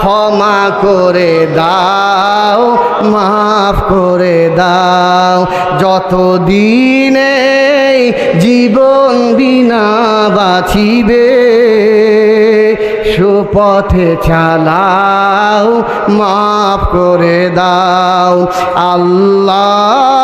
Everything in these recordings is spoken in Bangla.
ক্ষমা করে দাও, মাফ করে দাও। যত দিনে জীবন বিনা বাঁচিবে, সুপথে চালাও, মাফ করে দাও। আল্লাহ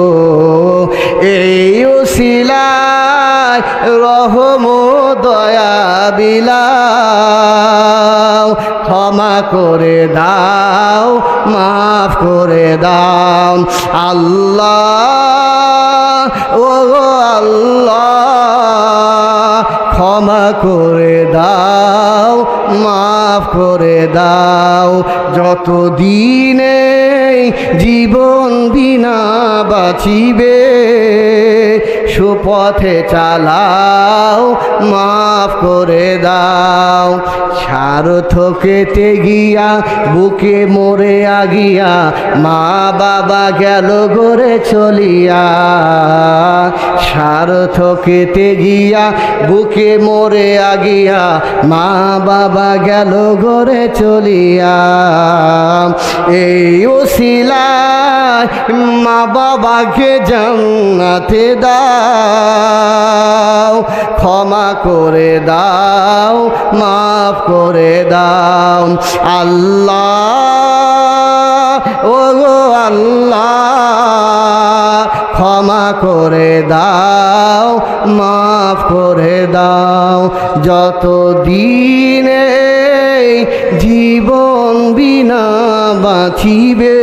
দয়া বিলাও ক্ষমা করে দাও, মাফ করে দাও। আল্লাহ, ও আল্লাহ, ক্ষমা করে দাও, মাফ করে দাও। যত দিনে জীবন বিনা বাঁচিবে সুপথে চালাও মাফ করে দাও। সারথকেতে গিয়া বুকে মরে আগিয়া। মা বাবা গেল গড়ে চলিয়া। সারথকেতে গিয়া বুকে মরে আগিয়া। মা বাবা গেল গড়ে চলিয়া। এই ওসিলায় মা বাবাকে জান্নাতে দাও, ক্ষমা করে দাও, মাফ করে দাও। আল্লাহ ও আল্লাহ, ক্ষমা করে দাও, মাফ করে দাও। যত দিনে জীবন বিনা বাঁচিবে